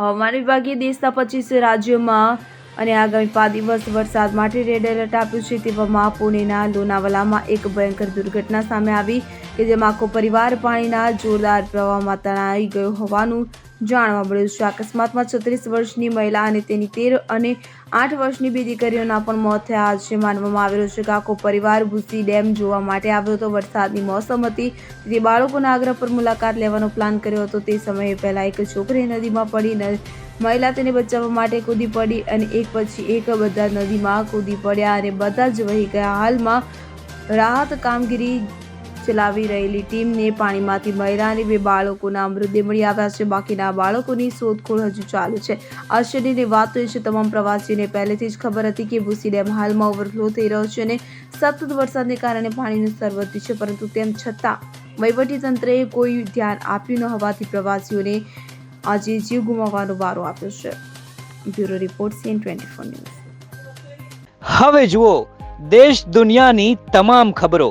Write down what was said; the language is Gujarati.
હવામાન વિભાગે દેશના પચીસ રાજ્યોમાં અને આગામી પાંચ દિવસ વરસાદ માટે રેડ એલર્ટ આપ્યું છે તેવામાં પુણેના લોનાવાલામાં એક ભયંકર દુર્ઘટના સામે આવી કે જેમાં આખો પરિવાર પાણીના જોરદાર પ્રવાહમાં તણાઈ ગયો હોવાનું જાણવા મળ્યું છે. અકસ્માતમાં છત્રીસ વર્ષની મહિલા અને તેની તેર અને આઠ વર્ષની બે દીકરીઓના પણ મોત થયા છે માનવામાં આવી રહ્યું છે કે આખો પરિવાર ભૂસી ડેમ જોવા માટે આવ્યો હતો. વરસાદની મોસમ હતી, તેથી બાળકોના આગ્રહ પર મુલાકાત લેવાનો પ્લાન કર્યો હતો. તે સમયે પહેલાં એક છોકરી નદીમાં પડી મહિલા તેને બચાવવા માટે કૂદી પડી અને એક પછી એક બધા નદીમાં કૂદી પડ્યા અને બધા જ વહી ગયા. હાલમાં રાહત કામગીરી ચલાવી રહેલી ટીમને પાણીમાંથી મહિલા અને બે બાળકોના મૃતદેહ મળી આવ્યા છે. બાકીના બાળકોની શોધખોળ હજુ ચાલુ છે. આશ્ચર્યની વાત એ છે, તમામ પ્રવાસીઓને પહેલેથી જ ખબર હતી કે ભૂસી ડેમ હાલમાં ઓવરફ્લો થઈ રહ્યો છે અને સતત વરસાદને કારણે પાણીનું સ્તર વધ્યું છે, પરંતુ તેમ છતાં વહીવટીતંત્રએ કોઈ ધ્યાન આપ્યું ન હોવાથી પ્રવાસીઓને આજે જીવ ગુમાવવાનો વારો આપ્યો છે. Bureau report, CN twenty four news. હવે જુઓ, દેશ દુનિયાની તમામ ખબરો.